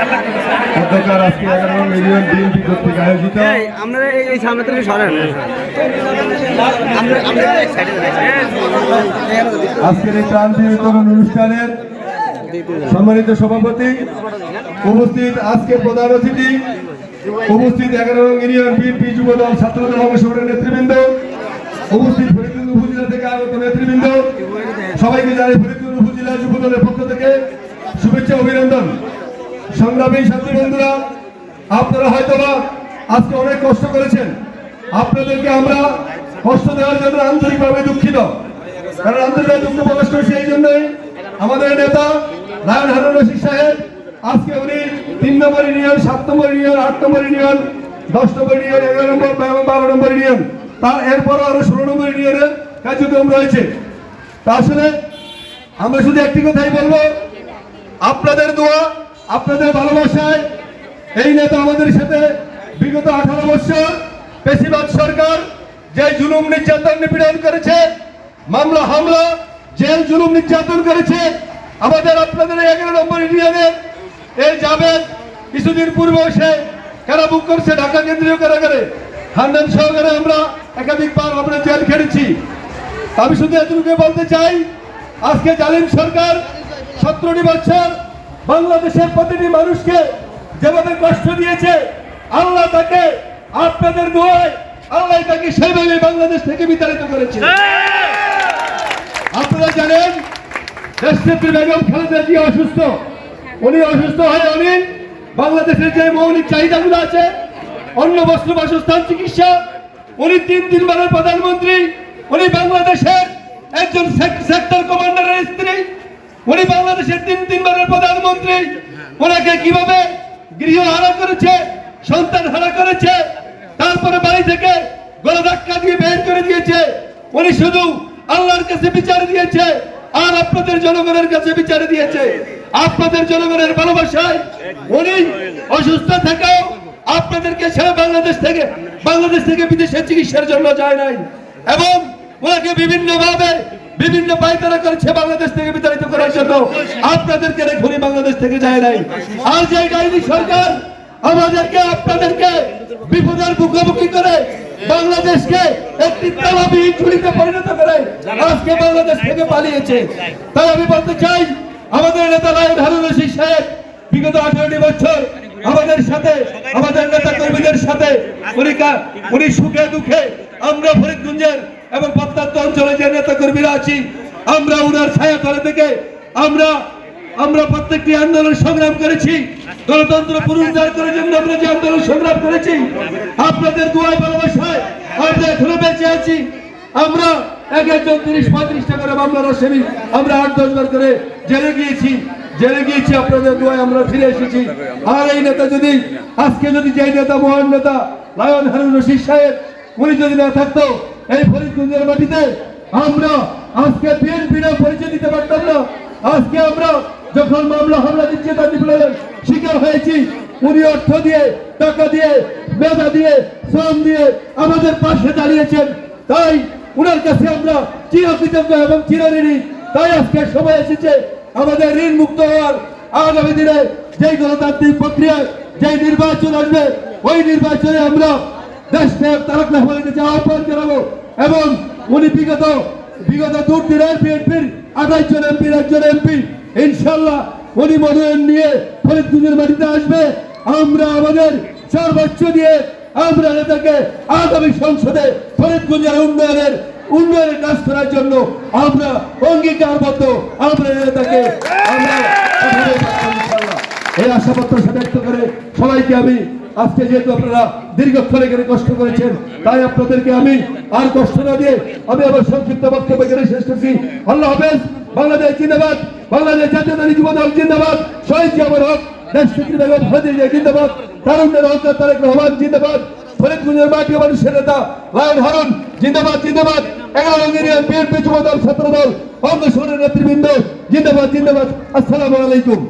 অধ্যকার আজকে এগারো million BNP কর্তৃক আয়োজিত। আমরা এই সামনে থেকে সরেন। আজকের এই ক্রান্তি বিতরণ অনুষ্ঠানের সম্মানিত সভাপতি উপস্থিত আজকে প্রধান অতিথি উপস্থিত এগারো নং ইউনিয়ন বিএনপি যুবদল ছাত্রদল অংশগ্রহণের নেতৃবৃন্দ উপস্থিত ফরিদপুর উপজেলা থেকে আগত নেতৃবৃন্দ সবাইকে জানাই ফরিদপুর উপজেলা যুবদলের পক্ষ থেকে শুভেচ্ছা অভিনন্দন। সংগ্রামী সাথী বন্ধুরা, আপনারা হয়তোবা আজকে অনেক কষ্ট করেছেন। আপনাদেরকে আমরা কষ্ট দেওয়ার জন্য আন্তরিকভাবে দুঃখিত। কারণ আন্তরিকভাবে দুঃখ প্রকাশ করছি এই জন্যই আমাদের নেতা লায়ন হারুন রশিদ সাহেব, আজকে উনি তিন নম্বর ইউনিয়ন, সাত নম্বর ইউনিয়ন, আট নম্বর ইউনিয়ন, দশ নম্বর ইউনিয়ন, এগারো নম্বর, বারো নম্বর ইউনিয়ন। তার এরপরও আরও ষোলো নম্বর ইউনিয়নের কার্যক্রম রয়েছে। তা আসলে আমরা শুধু একটি কথাই বলব, আপনাদের দোয়া আপনাদের ভালোবাসায় এই নেতা আমাদের সাথে বিগত আঠারো বছর বেশিরভাগ সরকার যে জুলুম নির্যাতন নিপীড়ন করেছে, মামলা, হামলা, জেল জুলুম নির্যাতন করেছে, আমাদের আপনাদের এগারো নম্বর ইউনিয়নে এই যাবেন কিছুদিন পূর্বে এসে কারাবুক করছে ঢাকা কেন্দ্রীয় কারাগারে। হান্ডান সহকারে আমরা একাধিকবার আমরা জেল খেটেছি। আমি শুধু এতটুকু বলতে চাই, আজকে জালিম সরকার সতেরোটি বছর বাংলাদেশের প্রতিটি মানুষকে যেভাবে কষ্ট দিয়েছে, আল্লাহ তাকে আপনাদের দোয়ায়, আল্লাহ তাকে সেইভাবে বাংলাদেশ থেকে বিতাড়িত করেছে। আপনারা জানেন, দেশনেত্রী বেগম খালেদা জিয়া অসুস্থ। উনি অসুস্থ হয়ে উনি বাংলাদেশের যে মৌলিক চাহিদাগুলো আছে অন্য বস্ত্র, বাসস্থান, চিকিৎসা, উনি তিন তিনবারের প্রধানমন্ত্রী। উনি বাংলাদেশের একজন সেক্টর কমান্ডারের স্ত্রী। উনি বাংলাদেশের তিন তিনবারের প্রধানমন্ত্রী। ওনাকে কীভাবে গৃহ হারা করেছে, সন্তান হারা করেছে, তারপরে বাড়ি থেকে গলা ধাক্কা দিয়ে বের করে দিয়েছে। উনি শুধু আল্লাহর কাছে বিচার দিয়েছে, আর আপনাদের জনগণের কাছে বিচার দিয়েছে। আপনাদের জনগণের ভালোবাসায় উনি অসুস্থ থাকাও আপনাদেরকে ছেড়ে বাংলাদেশ থেকে বাংলাদেশ থেকে বিদেশে চিকিৎসার জন্য যায় নাই। এবং ওনাকে বিভিন্ন ভাবে বিভিন্ন পায়তারা করেছে বাংলাদেশ থেকে বিতাড়িত করার জন্য। আপনাদেরকে রেখে বাংলাদেশ থেকে যায় নাই। আর যে ডাইনি সরকার আমাদেরকে, আপনাদেরকে বিপদের মুখোমুখি করে বাংলাদেশকে একটি চুরিতে পরিণত করে আজকে বাংলাদেশ থেকে পালিয়েছে। তাই আমি বলতে চাই, আমাদের নেতা হারুন রশিদ সাহেব বিগত আঠারোটি বছর আমাদের সাথে আমাদের নেতা কর্মীদের সাথে উনি উনি সুখে দুঃখে আমরা ফরিদগঞ্জের এবং প্রত্যন্ত অঞ্চলে যে নেতা কর্মীরা আছি আমরা উনার ছায়া তলে থেকে আমরা আমরা প্রত্যেকটি আন্দোলন সংগ্রাম করেছি। গণতন্ত্র পুনরুদ্ধার করার জন্য আমরা যে আন্দোলন সংগ্রাম করেছি আপনাদের দুয়ায় ভালোবাসায় আমরা এখনও বেঁচে আছি। আমরা এক একজন তিরিশ পঁয়ত্রিশটা করে মামলার আসামি আমরা আট দশ বার করে জেলে গিয়েছি। জেলে গিয়েছি, আপনাদের দোয়ায় আমরা ফিরে এসেছি। আর এই নেতা যদি, আজকে যদি যে নেতা, মহান নেতা, লায়ন হারুন রশিদ সাহেব, উনি যদি না থাকতো, এই ফরিদগঞ্জের মাটিতে আমরা আজকে বিএনপির পরিচয় দিতে পারতাম না। আজকে আমরা যখন মামলা হামলা দিচ্ছে, তার শিকার হয়েছি। উনি অর্থ দিয়ে, টাকা দিয়ে, মেধা দিয়ে, শ্রম দিয়ে আমাদের পাশে দাঁড়িয়েছেন। তাই উনার কাছে আমরা চিরকৃতজ্ঞ এবং চিরঋণী। তাই আজকে সময় এসেছে আমাদের ঋণ মুক্ত হওয়ার আগামী দিনে যেই গণতান্ত্রিক প্রক্রিয়ায় যেই নির্বাচন আসবে, ওই নির্বাচনে আমরা দেশ নায়ক তারক রহমানের কাছে আহ্বান জানাব এবং উনি বিগত বিগত দূর দিনের বিএনপির আঠাইশ জন এমপির একজন এমপি ইনশাল্লাহ উনি মনোনয়ন নিয়ে ফরিদপুরের মাটিতে আসবে। আমরা আমাদের সর্বোচ্চ দিয়ে আমরা নেতাকে আগামী সংসদে ফরিদগঞ্জের উন্নয়নের উন্নয়নের কাজ করার জন্য আমরা অঙ্গীকারবদ্ধ। আমরা নেতাকে আমরা এই আশা প্রত্যাশা ব্যক্ত করে সবাইকে আমি আজকে যেহেতু আপনারা দীর্ঘক্ষণ এখানে কষ্ট করেছেন, তাই আপনাদেরকে আমি আর কষ্ট না দিয়ে আমি আবার সংক্ষিপ্ত বক্তব্য এখানে শেষ করছি। আল্লাহ হাফেজ, বাংলাদেশ জিন্দাবাদ, বাংলাদেশ জাতীয়তাবাদী যুব দল জিন্দাবাদ, শহীদ জামার হক, দেশ নেত্রী বেগম খালেদা জিন্দাবাদ, তারুণ্যের হক তারেক রহমান জিন্দাবাদ, ফরিদপুরের মাটি মানুষের নেতা লায়ন হারুন জিন্দাবাদ জিন্দাবাদ। এগারো ইউনিয়ন বিএনপি যুব দল ছাত্র দল অঙ্গ নেতৃবৃন্দ জিন্দাবাদ জিন্দাবাদ। আসসালামু আলাইকুম।